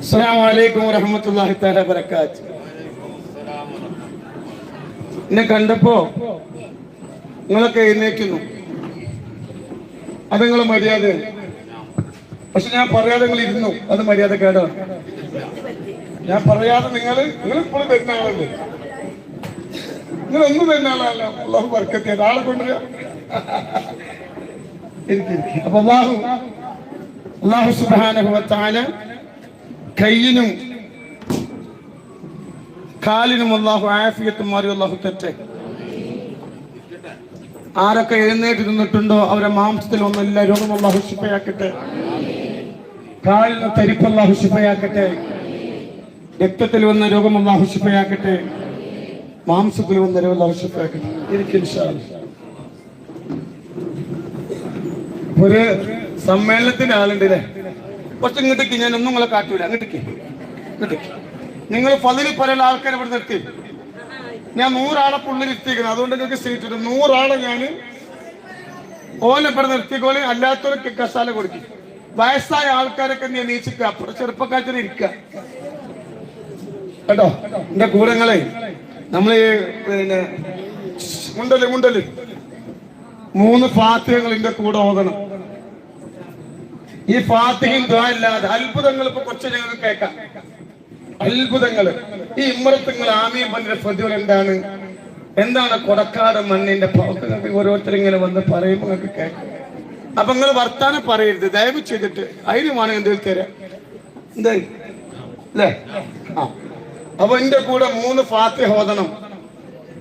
അസ്സലാമു അലൈക്കും വറഹ്മത്തുള്ളാഹി തആല ബറകാത്ത് എന്നെ കണ്ടപ്പോ നിങ്ങളൊക്കെ എഴുന്നേക്കുന്നു അത് നിങ്ങൾ മര്യാദ. പക്ഷെ ഞാൻ പറയാതെ നിങ്ങൾ ഇരുന്നു. അത് മര്യാദ കേടാണ് ഞാൻ പറയാതെ നിങ്ങൾ നിങ്ങൾ ഇപ്പോഴും വരുന്ന ആളല്ലേ നിങ്ങൾ ഒന്നും വരുന്ന ആളല്ല. അള്ളാഹു ആളെ കൊണ്ടുവരാ. അപ്പൊ അള്ളാഹു അള്ളാഹു തആല കയ്യിനും കാലിനും അള്ളാഹു ആഫിയത്തും മാറി അള്ളാഹു തെറ്റെ ആരൊക്കെ എഴുന്നേറ്റ് നിന്നിട്ടുണ്ടോ അവരെ മാംസത്തിൽ ഒന്നല്ല രോഗം അള്ളാഹു ശിപ്പയാക്കട്ടെ കാലിന് തരിപ്പ് അള്ളാഹു ശിപ്പയാക്കട്ടെ രക്തത്തിൽ വന്ന രോഗം അള്ളാഹു ശിപ്പയാക്കട്ടെ മാംസത്തിൽ വന്ന രോഗം അള്ളാഹു ശിപ്പയാക്കട്ടെ. ഒരു സമ്മേളനത്തിന്റെ ആളുണ്ട് അല്ലേ കുറച്ച് ഇങ്ങോട്ടേക്ക് ഞാൻ ഒന്നും നിങ്ങളെ കാട്ടൂല. അങ്ങോട്ടേക്ക് നിങ്ങൾ പതിന് പല ആൾക്കാരെ ഇവിടെ നിർത്തി ഞാൻ നൂറാളെ പുള്ളി എത്തിക്കുന്നത് അതുകൊണ്ട് നിങ്ങൾക്ക് സീറ്റ് ഇട്ടു നൂറാളെ ഞാൻ ഓനെ ഇവിടെ നിർത്തിക്കോലെ അല്ലാത്തവർക്ക് കസാല കൊടുക്കും. വയസ്സായ ആൾക്കാരൊക്കെ ഞാൻ നീച്ചിക്ക അപ്പുറം ചെറുപ്പക്കാരത്തിന് ഇരിക്കുക. കേട്ടോ? എന്റെ കൂടങ്ങളെ നമ്മൾ പിന്നെ മുണ്ടൽ മുണ്ടൽ. മൂന്ന് പാത്രങ്ങൾ എന്റെ കൂടെ ഓതണം. ഈ ഫാത്തിഹയും ദ്വായില്ലാതെ അത്ഭുതങ്ങൾ ഇപ്പൊ കൊച്ചു ഞങ്ങൾക്ക് കേൾക്കാം. അത്ഭുതങ്ങൾ. ഈ ഇമ്മറത്തുങ്ങൾ ആമീൻ പറഞ്ഞ പ്രതിഫലം എന്താണ്? എന്താണ് കൊടക്കാട് മണ്ണിന്റെ പ്രവർത്തനങ്ങൾ ഓരോരുത്തർ ഇങ്ങനെ വന്ന് പറയുമ്പോൾ നിങ്ങൾക്ക് കേൾക്കാം. അപ്പൊ നിങ്ങൾ വർത്താനം പറയരുത്. ദയവ് ചെയ്തിട്ട് അതിന് വേണം എന്തെങ്കിലും തരാം. എന്തായി അല്ലേ? ആ. അപ്പൊ എന്റെ കൂടെ മൂന്ന് ഫാത്തിഹ ഓതണം.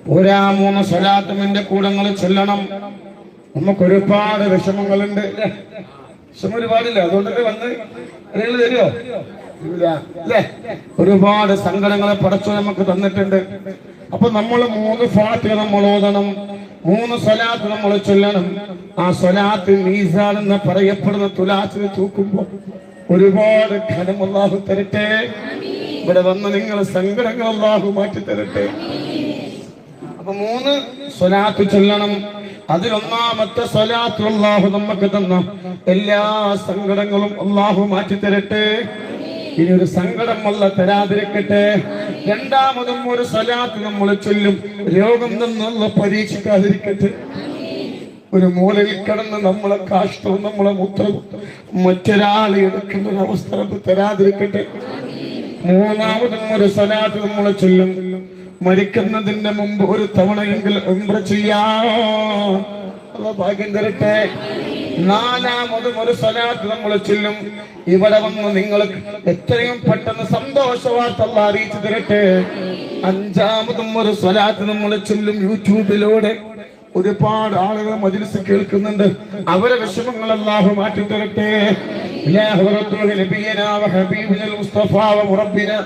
ഒരാ മൂന്ന് സ്വലാത്തും എന്റെ കൂടെ നിങ്ങൾ ചെല്ലണം. നമുക്ക് ഒരുപാട് വിഷമങ്ങളുണ്ട്. വിഷമം ഒരുപാടില്ല? വന്ന് നിങ്ങൾ തരുമോ അല്ലേ? ഒരുപാട് സങ്കടങ്ങളെ പടച്ചു നമുക്ക് തന്നിട്ടുണ്ട്. അപ്പൊ നമ്മൾ മൂന്ന് ഫാത്തിഹ നമ്മൾ ഓതണം. മൂന്ന് സ്വലാത്ത് നമ്മൾ ചൊല്ലണം. ആ സ്വലാത്ത് മീസാൻ എന്ന് പറയപ്പെടുന്ന തുലാത്തിന് തൂക്കുമ്പോ ഒരുപാട് ഘനം അള്ളാഹു തരട്ടെ. ഇവിടെ വന്ന് നിങ്ങൾ സങ്കടങ്ങൾ അള്ളാഹു മാറ്റി തരട്ടെ അപ്പൊ മൂന്ന് സ്വലാത്ത് ചൊല്ലണം. അതിലൊന്നാമത്തെ സ്വലാത്ത് അള്ളാഹു നമുക്ക് തന്ന എല്ലാ സങ്കടങ്ങളും അള്ളാഹു മാറ്റി തരട്ടെ ഇനി ഒരു സങ്കടം വല്ല തരാതിരിക്കട്ടെ. രണ്ടാമതും ഒരു സ്വലാത്ത് നമ്മൾ ചൊല്ലും. രോഗം നിന്നുള്ള പരീക്ഷിക്കാതിരിക്കട്ടെ. ഒരു മൂലയിൽ കിടന്ന് നമ്മളെ കാഷ്ടവും നമ്മളെ മുത്രവും മറ്റൊരാൾ എടുക്കുന്ന ഒരു അവസ്ഥ തരാതിരിക്കട്ടെ. മൂന്നാമതും ഒരു സ്വലാത്ത് നമ്മൾ ചൊല്ലും. മരിക്കുന്നതിന്റെ മുമ്പ് ഒരു തവണയെങ്കിലും ഉംറ ചെയ്യാം. ഭാഗ്യം തരട്ടെ. നാലാമതും ഒരു സ്വലാത്ത് നമ്മൾ ചെല്ലും. ഇവിടെ വന്ന് നിങ്ങൾ എത്രയും പെട്ടെന്ന് സന്തോഷ വാർത്ത അറിയിച്ചു തരട്ടെ. അഞ്ചാമതും ഒരു സ്വലാത്ത് നമ്മൾ ചെല്ലും യൂട്യൂബിലൂടെ. ഒരുപാട് ആളുകൾ മജിലിസ് കേൾക്കുന്നുണ്ട് അവരെ വിഷമങ്ങൾ അല്ലാഹു മാറ്റി തരട്ടെ يا حضرة نبينا وحبيبنا المصطفى ومربنا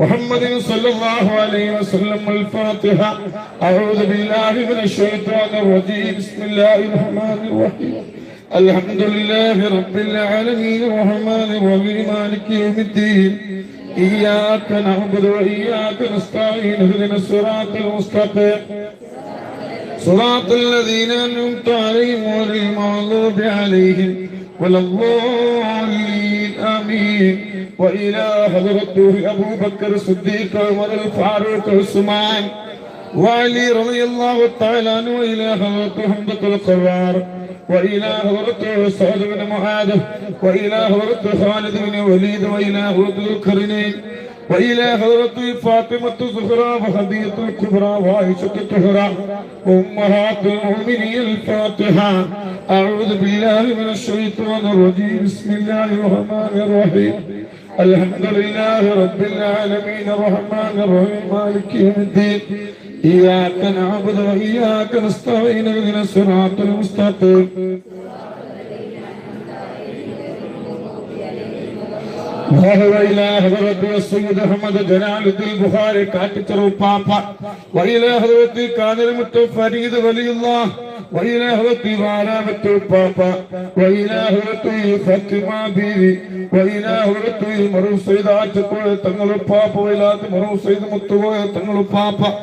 محمد صلى الله عليه وسلم الفاتحة أعوذ بالله من الشيطان الرجيم بسم الله الرحمن الرحيم الحمد لله رب العالمين الرحمن الرحيم مالك يوم الدين إياك نعبد وإياك نستعين اهدنا الصراط المستقيم صراط الذين أنعمت عليهم غير المغضوب عليهم ولا الضالين آمين. وإلى حضرته أبو بكر الصديق عمر الفاروق عثمان. وعلي رضي الله تعالى عنه وإلى حضرته حمدة القرار. وإلى حضرته سعد بن معاذ. وإلى حضرته خالد بن وليد. وإلى حضرته القرنين وإلى حضرة فاطمة الزهراء وخديجة الكبرى وعائشة الطهرى وأمهات المؤمنين الفاتحة أعوذ بالله من الشيطان الرجيم بسم الله الرحمن الرحيم الحمد لله رب العالمين الرحمن الرحيم مالك يوم الدين إياك نعبد وإياك نستعين اهدنا الصراط المستقيم وإلى حضرة السيد أحمد جلال الدين بخاري كاتب بابا وإلى حضرة كادر متفريد ولي الله وإلى حضرة والا بابا وإلى حضرة فاطمة بيبي وإلى حضرة مرو سيد آتكوية تنقل بابا وإلى مرو سيد متوية تنقل بابا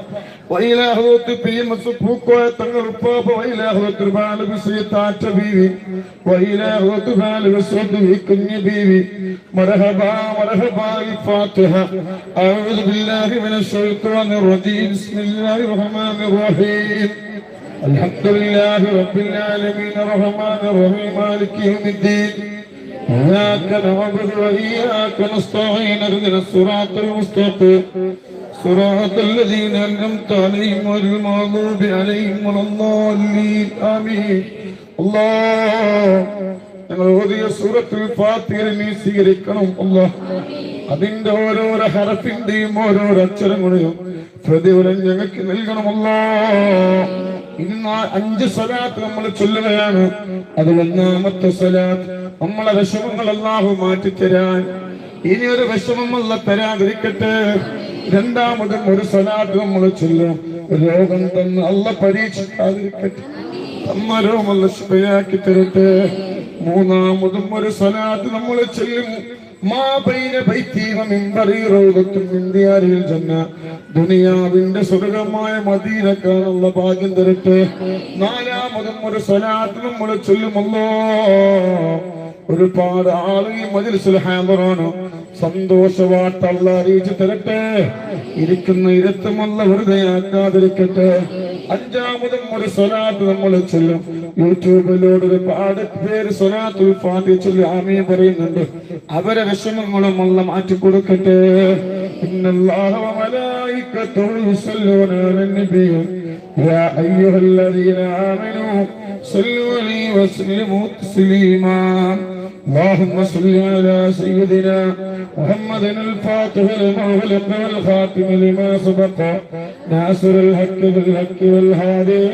وإلى حضرة في مسفوك ويتنقل البابا وإلى حضرة البال بسيطات بيبي وإلى حضرة البال بسود كني بيبي مرحبا مرحبا الفاتحة أعوذ بالله من الشيطان الرجيم بسم الله الرحمن الرحيم الحمد لله رب العالمين الرحمن الرحيم مالك يوم الدين إياك نعبد وإياك نستعين اهدنا الصراط المستقيم صراط الذين أنعمت عليهم غير المغضوب عليهم ولا الضالين آمين الله ഞങ്ങൾ ഓതിയ സൂറത്തുൽ ഫാത്തിഹയിൽ നീ സ്വീകരിക്കണം അല്ലാഹ് അതിന്റെ ഓരോരോ ഹറഫിന്റെയും ഓരോരോ അക്ഷരങ്ങളെയും പ്രതിഫലം ഞങ്ങൾക്ക് നൽകണമല്ലോ ഇന്ന് അഞ്ച് സ്വലാത്ത് നമ്മൾ ചൊല്ലുകയാണ് അത് ഒന്നാമത്തെ സ്വലാത്ത് നമ്മളെ വിഷമങ്ങൾ അല്ലാഹു മാറ്റിത്തരാൻ ഇനി ഒരു വിഷമം അല്ല തരാതിരിക്കട്ടെ രണ്ടാമതും ഒരു സ്വലാത്ത് നമ്മൾ ചൊല്ലും രോഗം തന്ന് അല്ല പരീക്ഷിക്കാതിരിക്കട്ടെ. തന്ന രോഗമല്ല ശുഭയാക്കി തരട്ടെ. മൂന്നാമതും ഒരു സ്വലാത്ത് നമ്മൾ ചൊല്ലും. ദുനിയാവിന്റെ സ്വർഗമായ മദീന കാണുള്ള ഭാഗ്യം തരട്ടെ. നാലാമതും ഒരു സ്വലാത്ത് നമ്മൾ ചൊല്ലുമല്ലോ ഒരുപാട് ആളുകൾ മജിൽസിൽ ഹാജറാണ് സന്തോഷവാട്ടല്ല അറിയിച്ചു തരട്ടെ ഇരിക്കുന്ന ഇരുത്തുമല്ല വെറുതെ ആക്കാതിരിക്കട്ടെ അഞ്ചാമതും ഒരു സ്വലാത്ത് നമ്മൾ ചൊല്ലും യൂട്യൂബിലൂടെ ഒരുപാട് പേര് സ്വലാത്തുൽ ഫാത്തി ചൊല്ലി ആമീൻ പറയുന്നുണ്ട് അവരെ വിഷമങ്ങളും അല്ല മാറ്റി കൊടുക്കട്ടെ ഇന്നല്ലാഹ വ മലായികത്തുഹു യുസല്ലൂന അലൻ നബി യാ അയ്യുഹല്ലദീന ആമനൂ صلوا عليه وسلموا تسليما اللهم صل على سيدنا محمد الفاتح لما خلق والخاتم لما سبق ناصر الحق بالحق والهادي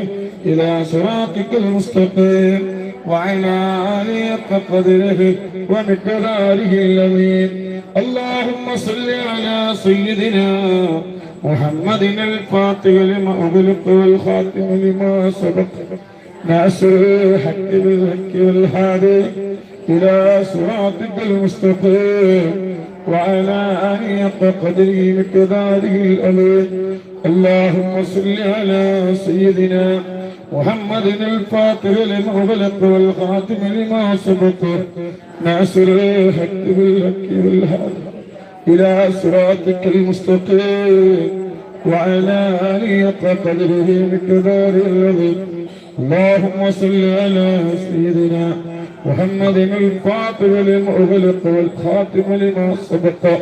الى صراطك المستقيم وعلى آله قدره ومقداره العظيم اللهم صل على سيدنا محمد الفاتح لما أغلق والخاتم لما سبق ناصر الحق بالحق والهادي إلى صراطك المستقيم وعلى آله قدره مقداره الأمين. اللهم صل على سيدنا محمد الفاتح لما أغلق والخاتم لما سبق. ناصر الحق بالحق والهادي إلى صراطك المستقيم وعلى آله قدره مقداره العظيم. اللهم صل على سيدنا محمد الفاتح لما أغلق والخاتم لما سبق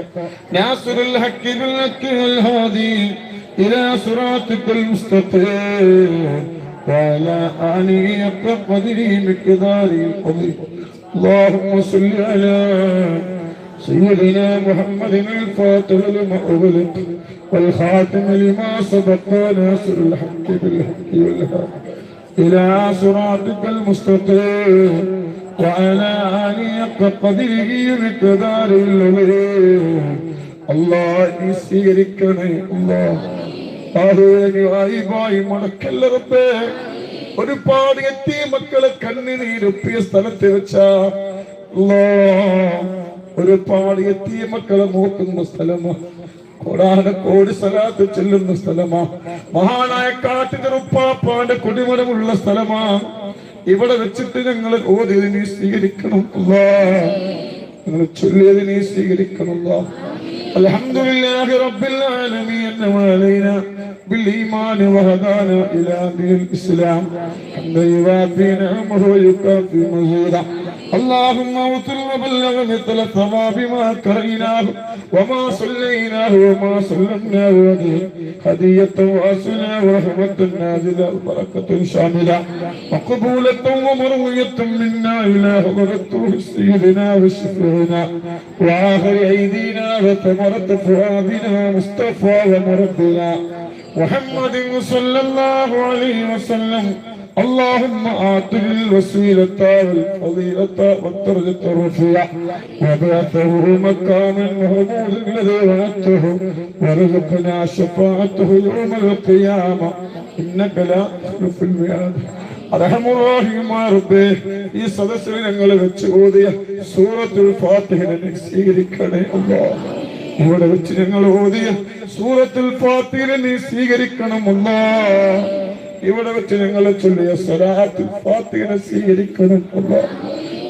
ناصر الحق بالحق والهادي إلى صراطك المستقيم وعلى آله حق قدره مقداره العظيم اللهم صل على سيدنا محمد الفاتح لما أغلق والخاتم لما سبق ناصر الحق بالحق والهادي إلى صراطك المستقيم وعلى آله حق قدره مقدار العظيم الله സ്വീകരിക്കണേ ആയി മുടക്കല്ല റബ്ബേ ഒരുപാട് എത്തിയ മക്കളെ കണ്ണുനീരൊപ്പിയ സ്ഥലത്ത് വെച്ച ഒരുപാട് എത്തിയ മക്കളെ നോക്കുന്ന സ്ഥലമാ കോടാന കോടി സ്ഥലത്ത് ചെല്ലുന്ന സ്ഥലമാ മഹാനായ കാട്ടുകറുപ്പാപ്പാന്റെ കൊടിമരമുള്ള സ്ഥലമാ ഇവിടെ വെച്ചിട്ട് ഞങ്ങൾ ഓതിയത് നീ സ്വീകരിക്കണം നിങ്ങൾ ചൊല്ലിയത് നീ സ്വീകരിക്കണം الحمد لله رب العالمين وعلينا بالإيمان وهدانا إلى دين الإسلام. حمدا يوافي نعمه ويكافي مزيدا اللهم اوصل وبلغ مثل ثواب ما كرهناه وما صليناه وما سلمناه هذه هدية واسعة ورحمة نازلة وبركة شاملة. وقبولة ومروية منا إلى حضرة سيدنا وشفيعنا. وآخر أيدينا وثمرة فؤادنا مصطفى ومربنا محمد صلى الله عليه وسلم اللهم آته الوسيلة والفضيلة والدرجة الرفيعة وبعثه مكانا محمود الذي وعدته وارزقنا شفاعته يوم القيامة إنك لا تخلف الميعاد അർഹമുറാഹിമായ റബ്ബേ ഈ സദസ്സിൽ ഞങ്ങൾ വെച്ച് ഓതിയ സൂറത്തുൽ ഫാത്തിഹിനെ നീ സ്വീകരിക്കണേ അല്ലാ ഇവിടെ വെച്ച് ഞങ്ങൾ ഓതിയ സൂറത്തിൽ ഫാത്തിനെ നീ സ്വീകരിക്കണമല്ല. ഇവിടെ വെച്ച് ഞങ്ങൾ ചൊല്ലിയ സലാത്തിൽ ഫാത്തിനെ സ്വീകരിക്കണമല്ല.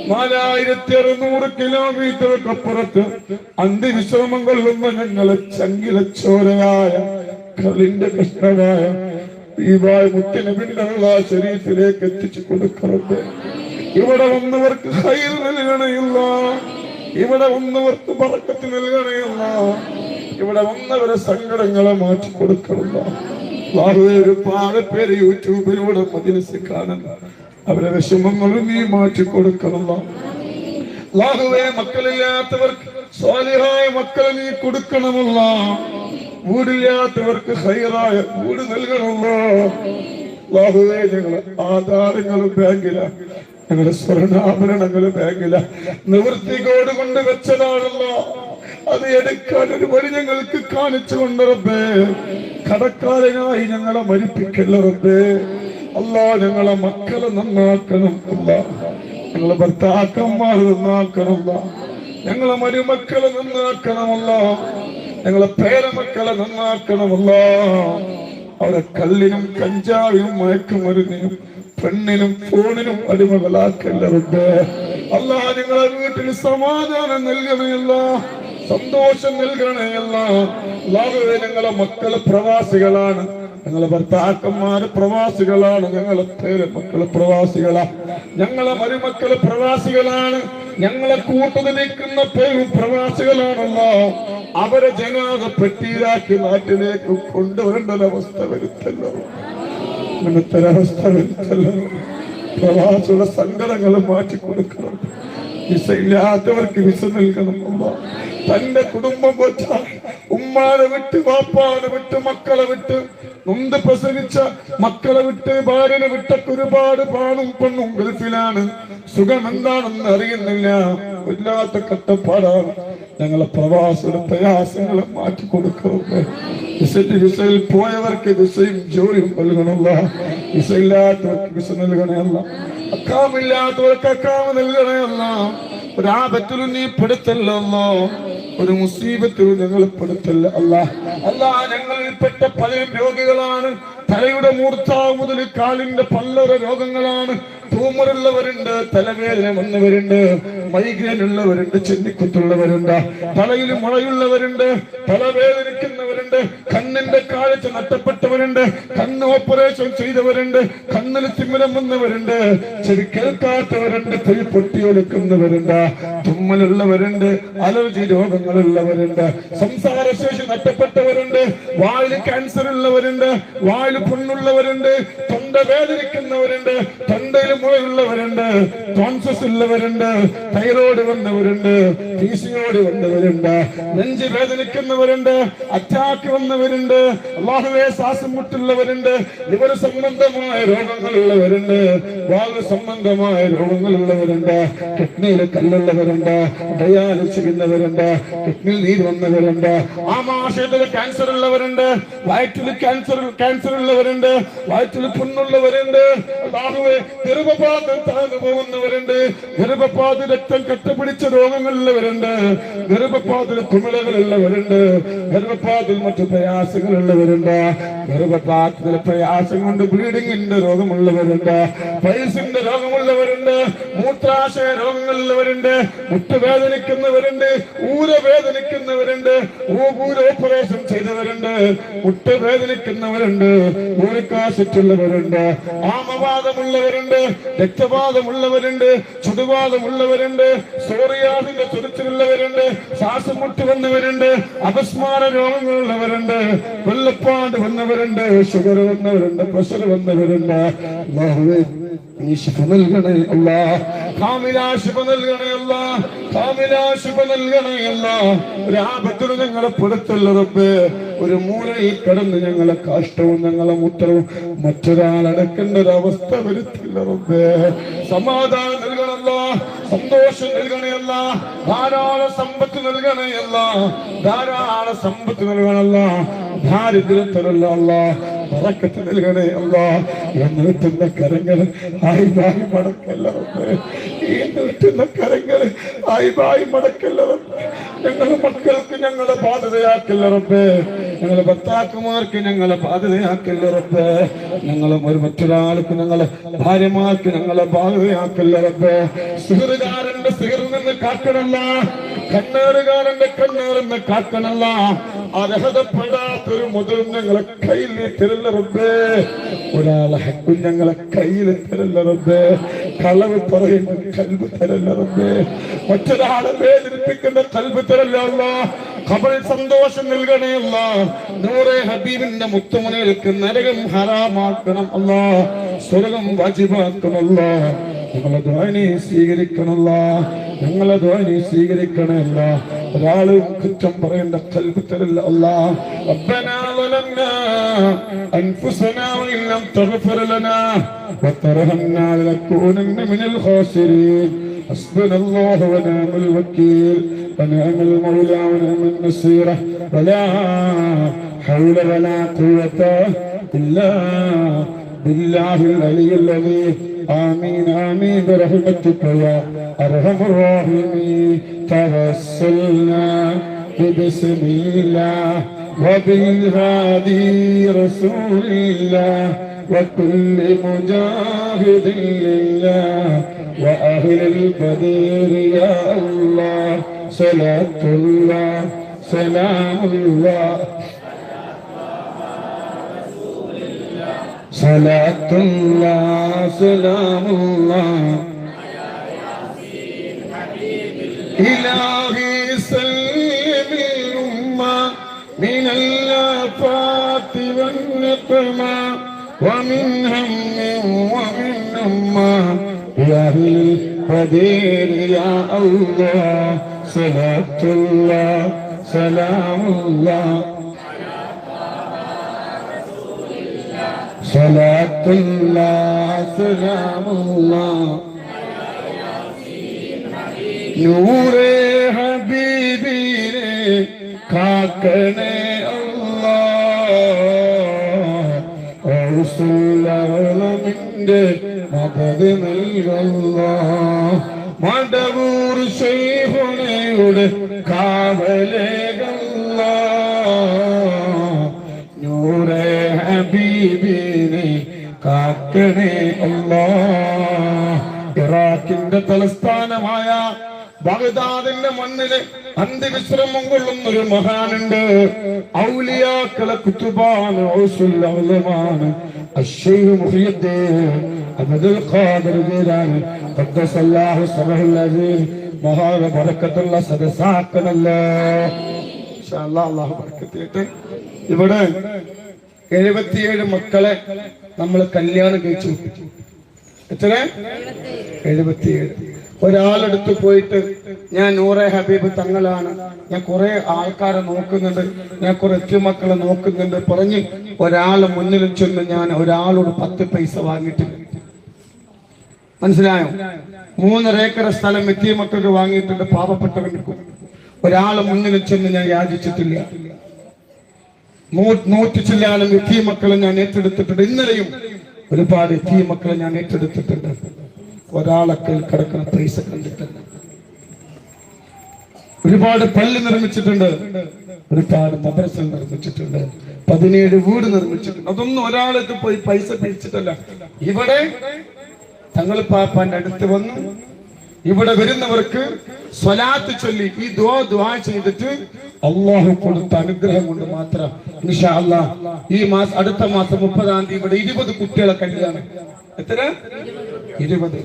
നാലായിരത്തി അറുന്നൂറ് കിലോമീറ്റർക്കപ്പുറത്ത് അന്ത്യവിശ്രമം കൊള്ളുന്ന ഞങ്ങളെ ചങ്കിലച്ചോരയായ കലിന്റെ കൃഷ്ണനായ ദീപായ മുത്തനബിന്റെ ശരീരത്തിലേക്ക് എത്തിച്ചു കൊടുക്കരുത് ഇവിടെ വന്നവർക്ക് കയ്യിൽ നൽകണയില്ല ഇവിടെ വന്നവർക്ക് പറക്കത്ത് നൽകണമെന്ന ഇവിടെ വന്നവരെ സങ്കടങ്ങളെ മാറ്റി കൊടുക്കണില്ല ബാഹുവെ ഒരുപാട് പേര് യൂട്യൂബിലൂടെ മതിലിസ് കാണുന്നു അവരെ വിഷമങ്ങളും നീ മാറ്റി കൊടുക്കണമല്ലോ. ലാഹുവെ മക്കളില്ലാത്തവർക്ക് സ്വാലിഹായ മക്കളെ നീ കൊടുക്കണമല്ല. വീടില്ലാത്തവർക്ക് ഹൈറായ വീട് നൽകണമല്ലോ. ലാഹുവെ ഞങ്ങൾ ആധാരങ്ങളും ബാങ്കില ഞങ്ങളുടെ സ്വർണാഭരണങ്ങൾ നിവൃത്തി കോട് കൊണ്ട് വെച്ചതാണല്ലോ. അത് എടുക്കാൻ ഒരു വഴി ഞങ്ങൾക്ക് കാണിച്ചു കൊണ്ട് റബ്ബേ. കടക്കാരനായി ഞങ്ങളെ മരിപ്പിക്കല്ല റബ്ബേ. അല്ല ഞങ്ങളെ മക്കളെ നന്നാക്കണം അല്ല. ഞങ്ങളെ ഭർത്താക്കന്മാർ നന്നാക്കണമല്ല ഞങ്ങളെ മരുമക്കളെ നന്നാക്കണമല്ല ഞങ്ങളെ പേരമക്കളെ നന്നാക്കണമല്ല അവരെ കല്ലിനും കഞ്ചാവിനും മയക്കുമരുന്നിനും പെണ്ണിനും ഫോണിനും അടിമകളാക്കല്ലറുണ്ട് അല്ല നിങ്ങളെ വീട്ടിൽ സമാധാനം നൽകണമല്ല സന്തോഷം നൽകണമല്ല ഞങ്ങളെ മക്കൾ പ്രവാസികളാണ്. ഞങ്ങളെ ഭർത്താക്കന്മാര് പ്രവാസികളാണ്. ഞങ്ങളെ പേര് മക്കൾ പ്രവാസികളാ. ഞങ്ങളെ മരുമക്കൾ പ്രവാസികളാണ്. ഞങ്ങളെ കൂട്ടുനിൽക്കുന്ന പേരും പ്രവാസികളാണല്ലോ. അവരെ ജനാത പെട്ടിയിലാക്കി നാട്ടിലേക്ക് കൊണ്ടുവരേണ്ട ഒരവസ്ഥ വരുത്തല്ലോ. അങ്ങനത്തെ ഒരവസ്ഥ വരുത്തല്ലോ. പ്രവാസിയുടെ സങ്കടങ്ങൾ മാറ്റി കൊടുക്കണം വിസ നൽകണം അമ്മ തന്റെ കുടുംബം പോറ്റ. ഉമ്മാനെ വിട്ട് വാപ്പാനെ വിട്ട് മക്കളെ വിട്ട്. നൊന്ത് പ്രസവിച്ച മക്കളെ വിട്ട് ഭാര്യനെ വിട്ടൊക്കെ ഒരുപാട് പാണും പെണ്ണും ഗൾഫിലാണ്. സുഖം എന്താണെന്ന് അറിയുന്നില്ല. വല്ലാത്ത കട്ടപ്പാടാണ് ഞങ്ങളെ പ്രവാസിയുടെ പ്രയാസങ്ങളെ മാറ്റി കൊടുക്കുന്നത് വിസയിൽ വിസയിൽ പോയവർക്ക് വിസയും ജോലിയും നൽകണമല്ല വിസയില്ലാത്തവർക്ക് വിസ നൽകണമല്ല അക്കാമില്ലാത്തവർക്ക് അക്കാമ നൽകണമല്ല ഒരാപത്തിലും നീ പെടുത്തല്ലോ ഒരു മുസീബത്തിലും ഞങ്ങൾ പെടുത്തല്ല അല്ല. അല്ല ഞങ്ങളിൽപ്പെട്ട പല രോഗികളാണ്. തലയുടെ മൂർത്താവ് മുതൽ കാലിന്റെ പല്ലറ രോഗങ്ങളാണ്. ട്യൂമറുള്ളവരുണ്ട് തലവേദന വന്നവരുണ്ട് മൈഗ്രൈൻ ഉള്ളവരുണ്ട് ചെന്നിക്കുത്തുള്ളവരുണ്ട് തലയിൽ മുളയുള്ളവരുണ്ട് തലവേദനിക്കുന്നവരുണ്ട് കണ്ണിന്റെ കാഴ്ച നഷ്ടപ്പെട്ടവരുണ്ട് കണ്ണ് ഓപ്പറേഷൻ ചെയ്തവരുണ്ട് കണ്ണിൽ തിമിരം വന്നവരുണ്ട് ചെവി കേൾക്കാത്തവരുണ്ട് ചെവി പൊട്ടിയൊലിക്കുന്നവരുണ്ട് തുമ്മലുള്ളവരുണ്ട് അലർജി രോഗങ്ങളുള്ളവരുണ്ട് സംസാരശേഷി നഷ്ടപ്പെട്ടവരുണ്ട് വായിൽ ക്യാൻസർ ഉള്ളവരുണ്ട് വായിൽ പുണ്ണുള്ളവരുണ്ട് തൊണ്ട വേദനിക്കുന്നവരുണ്ട് തൊണ്ടയിൽ മുളയുള്ളവരുണ്ട് കോൺസസ് ഉള്ളവരുണ്ട് തൈറോയ്ഡ് വന്നവരുണ്ട് പീസിയോട് വന്നവരുണ്ട് നെഞ്ച് വേദനിക്കുന്നവരുണ്ട് അറ്റാക്ക് വന്നവരുണ്ട് അള്ളാഹുവേ ശ്വാസം മുട്ടുള്ളവരുണ്ട് ലിവർ സംബന്ധമായ രോഗങ്ങളുള്ളവരുണ്ട് വാഗ് സംബന്ധമായ രോഗങ്ങളുള്ളവരുണ്ട് കിഡ്നിയിൽ കല്ലുള്ളവരുണ്ട് ഡയാലിസ് കിഡ്നിയിൽ നീര് വന്നവരുണ്ട് ആമാശയത്തിൽ ക്യാൻസർ ഉള്ളവരുണ്ട് വയറ്റിൽ ക്യാൻസർ ക്യാൻസർ ഉള്ളവരുണ്ട് വയറ്റിൽ പുണ്ണുള്ളവരുണ്ട്. അള്ളാഹുവേ ഗർഭപാതം താഴ്ന്നു പോകുന്നവരുണ്ട്. ഗർഭപാത രക്തം കട്ടപിടിച്ച രോഗങ്ങളുള്ളവരുണ്ട് ഗർഭപാതിൽ കുമിളകളുള്ളവരുണ്ട്. ഗർഭപാതിൽ മറ്റു പ്രയാസങ്ങളുള്ളവരുണ്ട്. ഗർഭപാതത്തിലെ പ്രയാസം കൊണ്ട് ബ്ലീഡിങ്ങിന്റെ രോഗമുള്ളവരുണ്ട്. പൈൽസിന്റെ രോഗമുള്ളവരുണ്ട്. മൂത്രാശയ രോഗങ്ങളുള്ളവരുണ്ട്. മുട്ടുവേദനിക്കുന്നവരുണ്ട്. ഊരവേദനിക്കുന്നവരുണ്ട്. ഊപൂര ഓപ്പറേഷൻ ചെയ്തവരുണ്ട്. മുട്ട് വേദനിക്കുന്നവരുണ്ട് ഊരക്കാശറ്റുള്ളവരുണ്ട്. ആമവാദമുള്ളവരുണ്ട്. രക്തവാദമുള്ളവരുണ്ട് ചുടുപാതമുള്ളവരുണ്ട് സോറിയാസിന്റെ തുരുത്തിലുള്ളവരുണ്ട് ശ്വാസം മുട്ടി വന്നവരുണ്ട് അപസ്മാര രോഗങ്ങളുള്ളവരുണ്ട് വെള്ളപ്പാട് വന്നവരുണ്ട് ഷുഗർ വന്നവരുണ്ട് പ്രഷർ വന്നവരുണ്ട്. നീ നൽകണേ നൽകണേ ഞങ്ങളെ റബ്ബേ. ഒരു മൂലയിൽ കടന്ന് ഞങ്ങളെ കാഷ്ടവും ഞങ്ങളെ മൂത്രവും മറ്റൊരാൾ അടക്കേണ്ട ഒരു അവസ്ഥ വരുത്തില്ല റബ്ബേ. സമാധാനം നൽകണമല്ല സന്തോഷം നൽകണയല്ല ധാരാളം സമ്പത്ത് നൽകണയല്ല ധാരാളം സമ്പത്ത് നൽകണല്ല ദാരിദ്ര്യത്തിലല്ല അല്ല പറക്കത്ത് നൽകണേ അല്ല എന്നിട്ടുന്ന കരങ്ങൾ ആയി മടക്കല്ല ആയി മടക്കല്ല. ഞങ്ങളുടെ മക്കൾക്ക് ഞങ്ങളുടെ ബാധ്യതയാക്കില്ല റബ്ബേ ഞങ്ങളെ ഭർത്താക്കന്മാർക്ക് ഞങ്ങളെ ബാധ്യതയാക്കില്ല ഞങ്ങളെ ഒരു മറ്റൊരാൾക്ക് ഞങ്ങളെ ഭാര്യമാർക്ക് ഞങ്ങളെ ബാധ്യതയാക്കില്ല റബ്ബേ സിഹറുകാരന്റെ സിഹറിൽ നിന്ന് കാക്കണല്ല കണ്ണേറുകാരന്റെ കണ്ണേറുന്ന കാക്കനല്ല. അർഹതപ്പെടാത്തൊരു മുതൽ ഞങ്ങളെ കയ്യിൽ തരില്ല ഒരാളെ ഹക്കും ഞങ്ങളെ കയ്യിൽ തരില്ല കളവ് പറയുന്ന കൽബ് തരല്ല മറ്റൊരാളെ വേദനിപ്പിക്കുന്ന കൽബ് തരല്ല അല്ലാ. ഖബറിൽ സന്തോഷം നൽകണേ അല്ല. നൂറെ ഹബീബിന്റെ മുത്തുമനയിലേക്ക് നരകം ഹറാമാക്കണം അല്ല. സ്വർഗം വാജിബാക്കണമല്ല ഞങ്ങളെ ദ്വാനി സ്വീകരിക്കണമല്ല ഞങ്ങളെ ദ്വാനി സ്വീകരിക്കണമല്ല ഒരാള് കുറ്റം പറയേണ്ട കൽബ് തരല്ല അല്ലാ ربنا ظلمنا أنفسنا وإن لم تغفر لنا وترحمنا لنكونن من الخاسرين حسبنا الله ونعم الوكيل ونعم المولى ونعم النصير ولا حول ولا قوة إلا بالله العلي العظيم آمين آمين برحمتك يا أرحم الراحمين توسلنا بسم الله وبالهادي رسول الله وكل مجاهد لله وأهل البدير يا الله صلاة الله سلام الله صلاة الله سلام الله إلهي سلم الأمة من الآفات والنقمة ومن هم ومن أمة يا أهل القدير يا الله صلاة الله سلام الله صلاة الله سلام الله നൂറേ ഹബീബിനെ കാക്കണേ അള്ളാഹുസുല്ലമിന്റെ മദത് നൽകല്ല മടവൂർ ശൈഹുനയുടെ കാവലേകല്ല നൂറേ ഹബീബിനെ കാക്കണേ അല്ലാ. ഇറാഖിന്റെ തലസ്ഥാനമായ ബഗ്ദാദിന്റെ മണ്ണിൽ അന്ത്യവിശ്രമം കൊള്ളുന്ന ഒരു മഹാനുണ്ട്. ഔലിയാക്കളെ കുത്തുബാണ് ഔസുല്ലമാണ് ഇവിടെ എഴുപത്തിയേഴ് മക്കളെ നമ്മൾ കല്യാണം കഴിച്ചു എത്ര? എഴുപത്തിയേഴ്. ഒരാളെടുത്ത് പോയിട്ട് ഞാൻ നൂറെ ഹബീബ് തങ്ങളാണ്. ഞാൻ കുറെ ആൾക്കാരെ നോക്കുന്നുണ്ട്. ഞാൻ കുറെ എത്തിമക്കളെ നോക്കുന്നുണ്ട്. പറഞ്ഞ് ഒരാളെ മുന്നിൽ ചെന്ന് ഞാൻ ഒരാളോട് പത്ത് പൈസ വാങ്ങിയിട്ടില്ല മനസ്സിലായോ? മൂന്നര ഏക്കർ സ്ഥലം എത്തിയ മക്കൾക്ക് വാങ്ങിയിട്ടുണ്ട്. പാവപ്പെട്ടവർക്ക്. ഒരാളെ മുന്നിൽ ചെന്ന് ഞാൻ യാചിച്ചിട്ടില്ല. നൂറ്റി ചില്ലാനും എത്തിയ മക്കളെ ഞാൻ ഏറ്റെടുത്തിട്ടുണ്ട്. ഇന്നലെയും ഒരുപാട് എത്തിയ മക്കളെ ഞാൻ ഏറ്റെടുത്തിട്ടുണ്ട്. ഒരാളെ കയ്യിൽ കിടക്കുന്ന പൈസ കണ്ടിട്ടുണ്ട് ഒരുപാട് പള്ളി നിർമ്മിച്ചിട്ടുണ്ട്. ഒരുപാട് മദ്രസ നിർമ്മിച്ചിട്ടുണ്ട്. പതിനേഴ് വീട് നിർമ്മിച്ചിട്ടുണ്ട്. അതൊന്നും ഒരാൾക്ക് പോയി പൈസ പിരിച്ചിട്ടല്ല ഇവിടെ തങ്ങൾ പാപ്പാന്റെ അടുത്ത് വന്നു. ഇവിടെ വരുന്നവർക്ക് സ്വലാത്ത് ചൊല്ലി ഈ ദുആ ദുആ ചെയ്തിട്ട് അള്ളാഹു കൊടുത്ത അനുഗ്രഹം കൊണ്ട് മാത്രം ഇൻഷാ അല്ലാ ഈ മാസം അടുത്ത മാസം മുപ്പതാം തീയതി ഇവിടെ ഇരുപത് കുട്ടികളെ കല്യാണം. എത്ര? ഇരുപത്.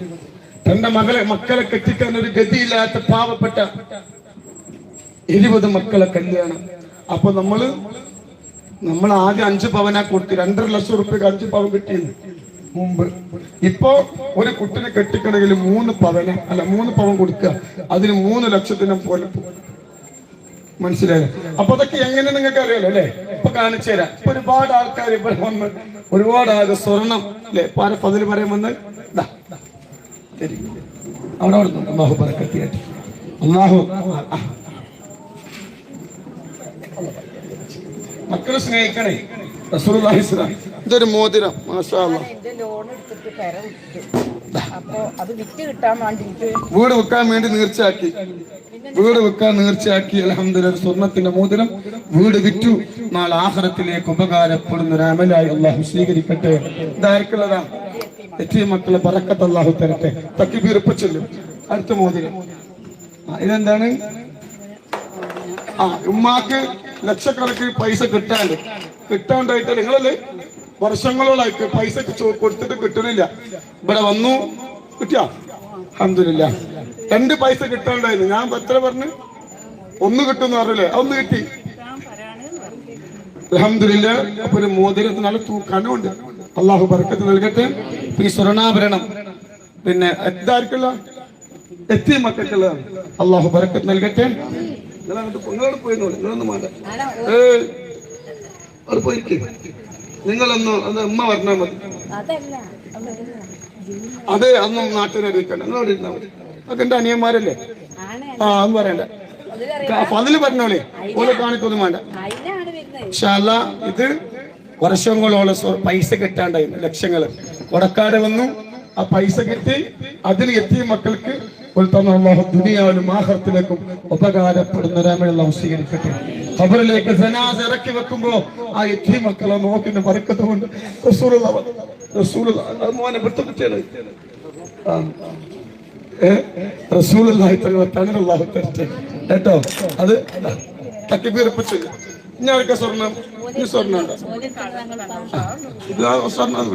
തന്റെ മകളെ മക്കളെ കെട്ടിക്കാൻ ഒരു ഗതിയില്ലാത്ത പാവപ്പെട്ട ഇരുപത് മക്കളെ കല്യാണം. അപ്പൊ നമ്മൾ നമ്മൾ ആദ്യം അഞ്ച് പവനാ കൊടുത്തു രണ്ടര ലക്ഷം റുപ്യക്ക് അഞ്ച് പവൻ കിട്ടിയത് മുമ്പ്. ഇപ്പോ ഒരു കുട്ടിനെ കെട്ടിക്കണമെങ്കിൽ മൂന്ന് പവന് അല്ല മൂന്ന് പവൻ കൊടുക്കുക. അതിന് മൂന്ന് ലക്ഷത്തിന് പോലെ. മനസ്സിലായോ? അപ്പൊ അതൊക്കെ എങ്ങനെ നിങ്ങൾക്ക് അറിയാലോ അല്ലെ? ഇപ്പൊ കാണിച്ചു തരാം. ഇപ്പൊ ഒരുപാട് ആൾക്കാർ ഇപ്പൊ വന്ന് ഒരുപാട് ആകെ സ്വർണം അല്ലെ? പാര പതിൽ പറയാൻ വന്ന്? അവിടെ നിന്ന് അള്ളാഹു പറക്കത്തിയായിട്ട് അള്ളാഹു. മക്കളെ സ്നേഹിക്കണേ. ഇതൊരു മോതിരം. മാഷാ. ലോൺ എടുത്തിട്ട് പെര വിട്ടു അപ്പോ അത് വിറ്റ് കിട്ടാൻ വേണ്ടിട്ട് വീട് വെക്കാൻ വേണ്ടി നീർച്ചയാക്കി. വീട് വെക്കാൻ നീർച്ചയാക്കി. അലഹമ്മദ് സ്വർണത്തിന്റെ മോതിരം വീട് വിറ്റു. നാളെ ആഹാരത്തിലേക്ക് ഉപകാരപ്പെടുന്ന ഒരു അമലായി അള്ളാഹു സ്വീകരിക്കട്ടെ. ഇതായിരിക്കുള്ളതാ എത്തിയ മക്കളെ പറക്കത്ത് അള്ളാഹു തരട്ടെ. തക്കി വീർപ്പിച്ചല്ലോ അടുത്ത മോതിരം. ഇതെന്താണ്? ആ ഉമ്മാക്ക് ലക്ഷക്കണക്കിന് പൈസ കിട്ടാണ്ട് കിട്ടാണ്ടായിട്ട് നിങ്ങളല്ലേ? വർഷങ്ങളോളായിട്ട് പൈസ കൊടുത്തിട്ട് കിട്ടുന്നില്ല ഇവിടെ വന്നു കിട്ടിയ? അഹമ്മദില്ല രണ്ട് പൈസ കിട്ടാണ്ടായിരുന്നു. ഞാൻ എത്ര പറഞ്ഞു? ഒന്ന് കിട്ടുമെന്ന് പറഞ്ഞില്ലേ? അതൊന്ന് കിട്ടി. അലഹമില്ല അപ്പൊ ഒരു മോതിരത്തിന് നല്ല തൂക്കാനുണ്ട് അള്ളാഹു ബർക്കത്ത് നൽകട്ടെ. ഈ സ്വർണാഭരണം പിന്നെ എന്താർക്കുള്ള? എത്തി മക്കൾക്കുള്ള അള്ളാഹു ബർക്കത്ത് നൽകട്ടെ. നിങ്ങളോട് പോയി നിങ്ങളൊന്നും വേണ്ട. ഏ പോയിരിക്കും. നിങ്ങളൊന്ന് അത് ഉമ്മ പറഞ്ഞാൽ മതി. അതെ അന്നും നാട്ടിനറിയിക്കണ്ട നിങ്ങളോട് ഇരുന്നാൽ മതി. അതൊക്കെ എന്റെ അനിയന്മാരല്ലേ? ആ അത് പറയണ്ട. അതിൽ പറഞ്ഞോളെ ഓലെ കാണിക്കൊന്നും വേണ്ട. പക്ഷെ അല്ല ഇത് വർഷങ്ങളോളം പൈസ കിട്ടാണ്ടായിരുന്നു ലക്ഷങ്ങൾ. കൊടക്കാട് വന്നു ആ പൈസ കിട്ടി അതിൽ എത്തിയ മക്കൾക്ക് ഒരു തന്ന അള്ളാഹു ദുനിയാവിലും ആഹർത്തിലേക്കും ഉപകാരപ്പെടുന്ന ഒരാമയുള്ള സ്വീകരിക്കട്ടെ. ഖബറിലേക്ക് ജനാസ ഇറക്കി വെക്കുമ്പോ ആ എത്തി മക്കളെ നോക്കിന്റെ മറക്കത്തുകൊണ്ട് മോനെ തങ്ങൾ അല്ലാഹു തരട്ടെ. കേട്ടോ? അത് തക്കിപ്പീർപ്പിച്ച് ഇനി ആർക്കാ സ്വർണം ഈ സ്വർണം ഇത് സ്വർണം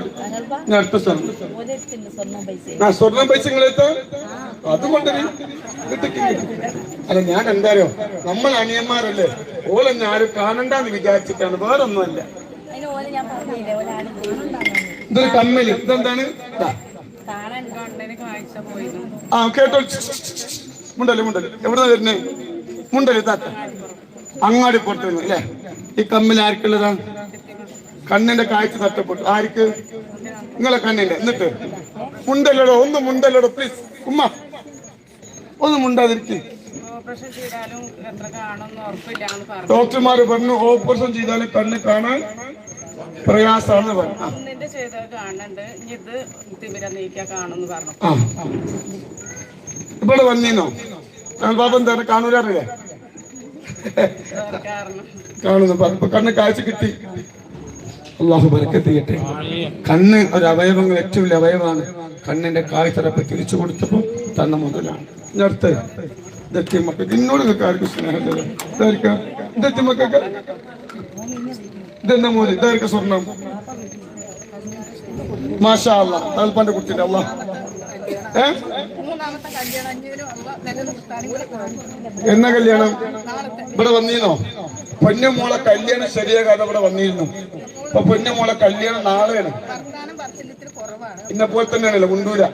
ഞാൻ അടുത്ത സ്വർണം. ആ സ്വർണം പൈസ നിങ്ങളെത്താ അതുകൊണ്ട് അല്ല ഞാൻ എന്താരോ നമ്മൾ അനിയന്മാരല്ലേ? ഓലെ ആരും കാണണ്ടെന്ന് വിചാരിച്ചിട്ടാണ്. വേറൊന്നുമല്ല. ഇതൊരു കമ്മലി. ഇതെന്താണ്? ആ കേട്ടോ. മുണ്ടല്ലേ മുണ്ടല്ലേ എവിടെ വരുന്നേ? മുണ്ടല്ലേ താത്ത. അങ്ങാടി പുറത്ത് നിന്ന് അല്ലേ? ഈ കമ്മിൽ ആർക്കുള്ളതാണ് കണ്ണിന്റെ കാഴ്ച തട്ടപ്പെട്ടു. ആർക്ക്? നിങ്ങളെ കണ്ണിന്റെ. എന്നിട്ട്? മുണ്ടല്ലടോ ഒന്ന് മുണ്ടല്ലടോ പ്ലീസ് ഉമ്മ. ഒന്ന് മുണ്ടാതിരിക്കും. ഡോക്ടർമാർ പറഞ്ഞു ഓപ്പറേഷൻ ചെയ്താലും കണ്ണ് കാണാൻ പ്രയാസമാണ് പറഞ്ഞു. ഇവിടെ വന്നീനോ? ബാബ എന്താണ് കാണൂലറിയേ കാണുന്നു. പറഞ്ഞു. ഇപ്പൊ കണ്ണ് കാഴ്ച കിട്ടി. അള്ളാഹു ബർക്കത്ത് ചെയ്യട്ടെ. കണ്ണ് ഒരു അവയവങ്ങൾ ഏറ്റവും വലിയ അവയവമാണ്. കണ്ണിന്റെ കാഴ്ചറപ്പ് തിരിച്ചു കൊടുത്തപ്പോ തന്ന മുതലാണ്. അടുത്ത് മക്കൾക്ക് ഇന്നോട് ആർക്കും സ്നേഹത്തില്ല മക്കൾക്ക് സ്വർണം. മാഷാ അല്ല താൽപ്പാന്റെ കുട്ടിന്റെ അല്ല ഏ? എന്ന കല്യാണം? ഇവിടെ വന്നിരുന്നോ പൊന്നുമോളെ കല്യാണം ശരിയാകാതെ ഇവിടെ വന്നിരുന്നു അപ്പൊ പൊന്നുമോളെ കല്യാണം നാളെയാണ്. ഇന്നെ പോലെ തന്നെയാണല്ലോ അല്ല.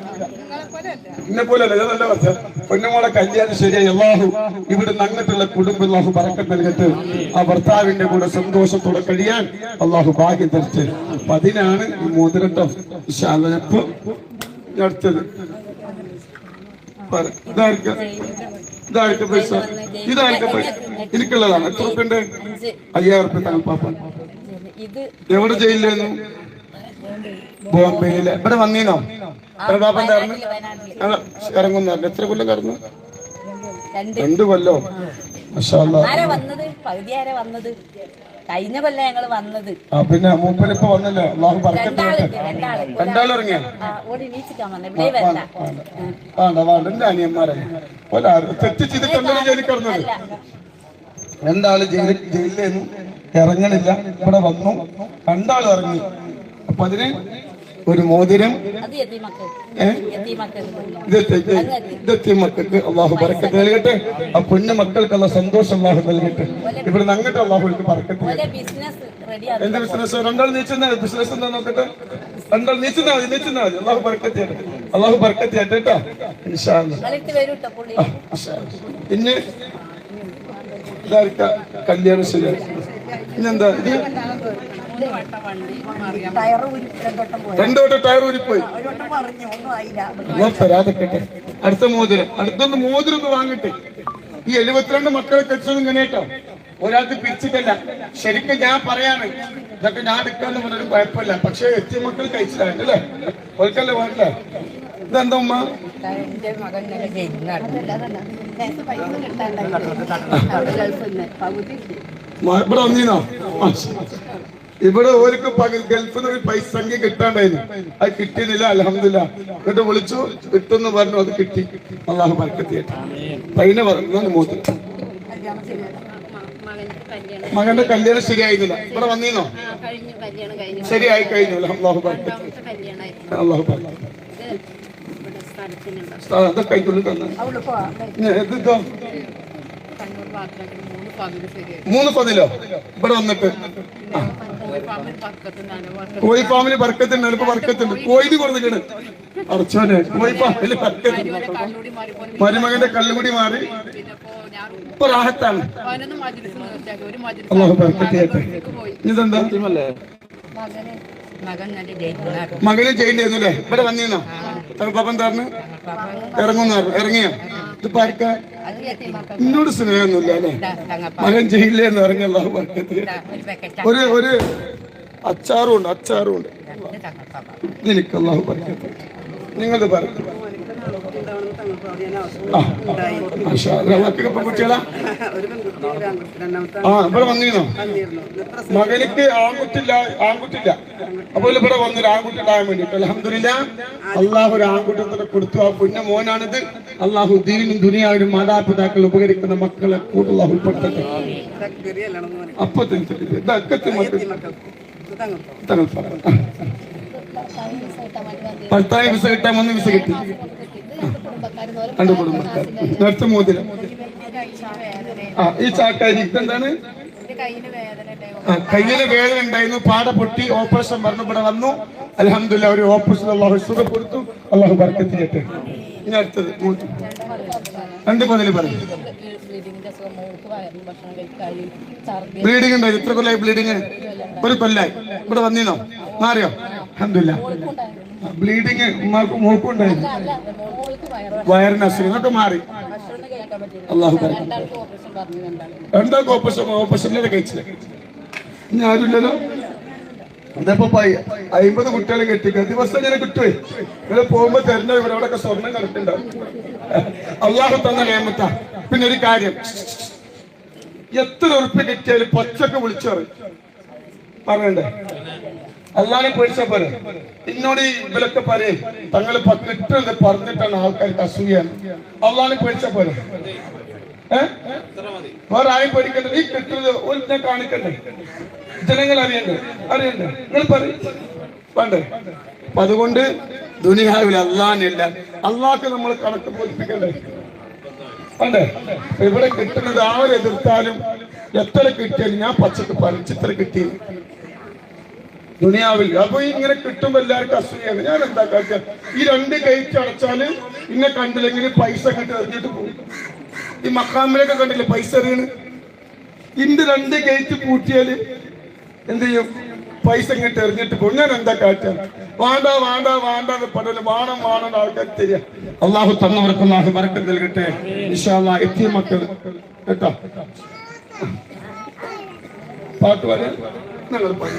ഇന്നെ പോലെ അല്ല ഇതല്ല പറഞ്ഞ. പൊന്നുമോളെ കല്യാണം ശരിയായി. അള്ളാഹു ഇവിടെ നന്നിട്ടുള്ള കുടുംബം അള്ളാഹു പറക്കം നൽകട്ട്. ആ ഭർത്താവിന്റെ കൂടെ സന്തോഷത്തോടെ കഴിയാൻ അള്ളാഹു ഭാഗ്യം തരിച്ച് അപ്പൊ അതിനാണ് ഈ മോതിരട്ടോ ശാലപ്പ് അടുത്തത്. ഇതായിരിക്കാം. ഇതായിരിക്കും പൈസ. ഇതായിരിക്കും പൈസ. എനിക്കുള്ളതാണ്. എത്ര അഞ്ച് അയ്യായിരം ഉറുപ്പ്യ താങ്കൾ പാപ്പ. ഇത് എവിടെ ജയിലിലായിരുന്നു? ബോംബെയിലെ. ഇവിടെ വന്നീനോ? എത്ര പാപ്പ ഉണ്ടായിരുന്നു വയനാട്ടിൽ ഞങ്ങൾ ഇറങ്ങുന്നു എത്ര കൊല്ലം കടന്നു? രണ്ട്. കൊല്ലോ. മഷാ കഴിഞ്ഞ കൊല്ലം ഞങ്ങൾ വന്നത്. പിന്നെ മൂപ്പരിപ്പോ വന്നല്ലോ. രണ്ടാൾ ഇറങ്ങിയ വേണ്ട തെറ്റ് ജയിലിൽ കിടന്നത്? രണ്ടാൾ ജയിലിൽ ജയിലിലേന്നു ഇറങ്ങണില്ല. ഇവിടെ വന്നു. രണ്ടാളും ഇറങ്ങി. അപ്പൊ അതിന് ഒരു മോതിരം? ഇതെത്തി മക്കൾക്ക്. അള്ളാഹു പറക്കത്ത് നൽകട്ടെ. ആ കുഞ്ഞു മക്കൾക്കുള്ള സന്തോഷം അള്ളാഹു നൽകട്ടെ. ഇവിടെ നിന്ന് അങ്ങോട്ട് അള്ളാഹുക്ക് പറക്കത്ത് ബിസിനസ് എന്ത് ബിസിനസ് രണ്ടാൾ നീച്ചുന്ന ബിസിനസ് എന്താ നോക്കട്ടെ? രണ്ടാൾ നീച്ചുന്നാ മതി നീച്ചുന്നാ മതി. അള്ളാഹു പറക്കത്തി അള്ളാഹു പറക്കത്തി കേട്ടോ. പിന്നെ? ഇതായിരിക്കാം കല്യാണ ശരിയാണ് പിന്നെന്താ? രണ്ടു വട്ടം ടയർ ഊരിപ്പോയി. അടുത്ത മോതിരം. അടുത്തൊന്ന് മോതിരം ഒന്ന് വാങ്ങട്ടെ. ഈ എഴുപത്തിരണ്ട് മക്കളെ കഴിച്ചത് ഇങ്ങനെ കേട്ടോ ഒരാൾക്ക് പിരിച്ചിട്ടല്ല. ശരിക്കും ഞാൻ പറയാണ് ഇതൊക്കെ ഞാൻ എടുക്കാന്ന് പറഞ്ഞൊരു കുഴപ്പമില്ല. പക്ഷെ എത്തിയ മക്കൾ കഴിച്ചില്ല അല്ലേ? ഒരിക്കല്ലേ വേണ്ടേ? ഇതെന്താ ഉമ്മ? ഇവിടെ വന്നീനോ മാഷാ. ഇവിടെ ഓർക്ക് ഗൾഫിൽ നിന്ന് ഒരു പൈസ സംഖ്യ കിട്ടാണ്ടായിരുന്നു അത് കിട്ടിയില്ല അലഹമില്ല എന്നിട്ട് വിളിച്ചു കിട്ടുമെന്ന് പറഞ്ഞു അത് കിട്ടി. അള്ളാഹു പൈന പറഞ്ഞു മൂത്ത്. മകന്റെ കല്യാണം ശരിയായിരുന്നില്ല. ഇവിടെ വന്നീന്നോ? ശരിയായി കഴിഞ്ഞു. അള്ളാഹു അള്ളാഹു അതൊക്കെ തന്നെ. മൂന്ന് പതിലോ ഇവിടെ വന്നിട്ട്. ആ. കോഴി പാമ്പിൽ പക്കത്ത് നിലവാർത്ത കോഴി ഫാമിൽ ബർക്കത്തുണ്ട് എനിക്ക് ബർക്കത്തുണ്ട് കോഴി കൊടുത്തിട്ട് അടച്ചോനെ കോഴി ഫാമിൽ ബർക്കത്തുണ്ട് മരുമകന്റെ കല്ലുകൂടി മാറി. ഇപ്പോ ഇപ്പൊ റാഹത്താണ്. അള്ളാഹു ബർക്കത്ത് ഇതെന്താ മകന്. മകന് ചെയ്യേണ്ടിയിരുന്നല്ലേ ഇവിടെ വന്നീന്നോ പാപ്പൻ താറിന് ഇറങ്ങുന്ന ഇറങ്ങിയോ? ഇത് പാർക്ക? എന്നോട് സ്നേഹമൊന്നുമില്ല അല്ലേ? മകൻ എന്ന് അള്ളാഹു ഒരു ഒരു അച്ചാറും ഉണ്ട് അച്ചാറും ഉണ്ട്. നിനക്ക് അള്ളാഹു നിങ്ങളത് പറഞ്ഞു മകനിക്ക് ആൺകുട്ടില്ല ആൺകുട്ടില്ല. അപ്പോൾ ഇവിടെ വന്നൊരു ആൺകുട്ടി വേണ്ടിട്ട്. അലഹമില്ല അള്ളാഹു ഒരു ആൺകുട്ടത്തിനെ കൊടുത്തു. ആ പുണ്യ മോനാണിത്. അള്ളാഹു ദീനും ദുനിയാവിനും മാതാപിതാക്കൾ ഉപകരിക്കുന്ന മക്കളെ കൂടുതൽ ഉൾപ്പെടുത്തട്ടെ. അപ്പൊ പത്താം ദിവസം കിട്ടാൻ മൂന്ന് വിസ കിട്ടി. രണ്ട് കുടുംബക്കാർ നേരത്തെ മോതിരം. ആ ഈ ചാക്കാരി ഇതെന്താണ്? കയ്യിലെ വേദന ഉണ്ടായിരുന്നു പാട പൊട്ടി ഓപ്പറേഷൻ പറഞ്ഞു ഇവിടെ വന്നു. അലഹമില്ല ഒരു ഓപ്പറേഷൻ അള്ളാഹു സുഖ കൊടുത്തു. അള്ളാഹു ബർക്കത്ത് ചെയ്യട്ടെ. ഇനി അടുത്തത് രണ്ട് മുതൽ പറഞ്ഞു ബ്ലീഡിംഗ് ഉണ്ടായി. എത്ര കൊല്ലായി ബ്ലീഡിങ് ഒരു കൊല്ലായി. ഇവിടെ വന്നീനോ മാറിയോ അലഹമില്ല ബ്ലീഡിങ് ഉമ്മാർക്ക് മൂക്കും ഉണ്ടായിരുന്നു അല്ല മോൾക്ക് വയറ് മാറി അള്ളാഹു രണ്ടാൾക്ക് ഓപ്പറേഷൻ? ഓപ്പറേഷൻ കഴിച്ചില്ല ഇനി ആരുമില്ലല്ലോ? ഇതപ്പോ പൈ- അയിമ്പത് കുട്ടികളെ കെട്ടിക്കുക ദിവസം ഇങ്ങനെ കിട്ടുവേ. ഇവിടെ പോകുമ്പോ തരുന്ന അവിടെ സ്വർണം കണ്ടിട്ടുണ്ടാവും അള്ളാഹു തന്ന നിയമത്ത. പിന്നെ ഒരു കാര്യം. എത്ര ഉറുപ്പ് കിട്ടിയാലും പച്ചക്ക് വിളിച്ചു പറയും പറയണ്ടേ? അള്ളാനെ പേടിച്ച പോലെ എന്നോട് ഇവരൊക്കെ പറയും തങ്ങൾ പത്തിട്ടുണ്ട് പറഞ്ഞിട്ടാണ് ആൾക്കാർക്ക് അസൂയാണ് അള്ളാനെ പേടിച്ച പോലെ? വേറെ ആരും പേടിക്കണ്ട. ഈ കിട്ടുന്നത് ഒരു ഞാൻ കാണിക്കണ്ടേ? ജനങ്ങൾ അറിയണ്ടേ? അറിയണ്ടേ? നിങ്ങൾ പറയും. വേണ്ടേ? അപ്പൊ അതുകൊണ്ട് ദുനിയാവിൽ അള്ളാനില്ല അള്ളാഹ്ക്ക് നമ്മൾ കണക്ക് ബോധിപ്പിക്കണ്ടേ? വേണ്ടേ? ഇവിടെ കിട്ടുന്നത് ആരെതിർത്താലും എത്ര കിട്ടിയാലും ഞാൻ പച്ചക്ക് പറഞ്ഞു ഇത്ര കിട്ടി. ദുനിയാവിൽ. അപ്പൊ ഇങ്ങനെ കിട്ടുമ്പോ എല്ലാവർക്കും അസൂയാണ് ഞാൻ എന്താ കാണിച്ച? ഈ രണ്ട് ഗേറ്റ് അടച്ചാൽ ഇന്നെ കണ്ടില്ലെങ്കിൽ പൈസ കിട്ടി എറിഞ്ഞിട്ട് പോകും. ഈ മക്കാമിലൊക്കെ കണ്ടില്ലേ പൈസ എറിയണ്? ഇന്റെ രണ്ട് ഗേറ്റ് പൂട്ടിയാൽ എന്ത് ചെയ്യും? പൈസ ഇങ്ങോട്ട് എറിഞ്ഞിട്ട് പോകും. ഞാൻ എന്താ കാഴ്ച വേണ്ട വേണ്ട വേണ്ട എന്ന് പറഞ്ഞാൽ വാണം വാണം ആൾക്കാർ തരിക. അള്ളാഹു തന്നവർക്ക് അള്ളാഹു മറക്കം നൽകട്ടെ. ഇൻഷാല്ലാ എത്തിയ മക്കൾ കേട്ടോ? പാട്ട് പാടിയ? ഞങ്ങൾ പാടി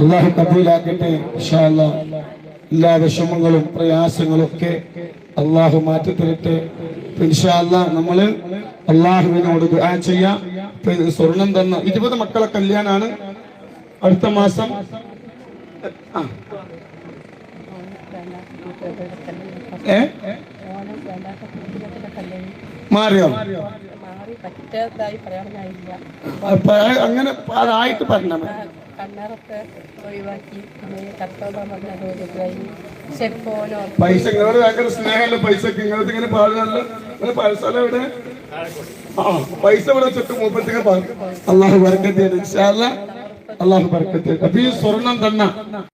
അള്ളാഹു കബൂലാക്കട്ടെ. എല്ലാ വിഷമങ്ങളും പ്രയാസങ്ങളും ഒക്കെ അള്ളാഹു മാറ്റി തരട്ടെ ഇൻഷാല്ല നമ്മൾ അള്ളാഹുവിനോട് ദുആ ചെയ്യാം. സ്വർണം തന്ന ഇരുപത് മക്കളെ കല്യാണാണ്. അടുത്ത മാസം. ഏ? മാറിയോ? അങ്ങനെ അതായിട്ട് പറഞ്ഞാൽ കണ്ണറൊക്കെ ഒഴിവാക്കി കത്തോളം പറഞ്ഞ കഴിഞ്ഞു ഷെഫോനോ പൈസ ഭയങ്കര സ്നേഹമല്ല പൈസ നിങ്ങൾക്ക് ഇങ്ങനെ പാടുന്നല്ലോ ഇവിടെ പൈസ ഇവിടെ വെച്ചിട്ട് മൂപ്പത്തേക്ക് പറഞ്ഞു അള്ളാഹു ബർക്കത്ത് അള്ളാഹു ബർക്കത്ത് അപ്പൊ ഈ സ്വർണം തന്ന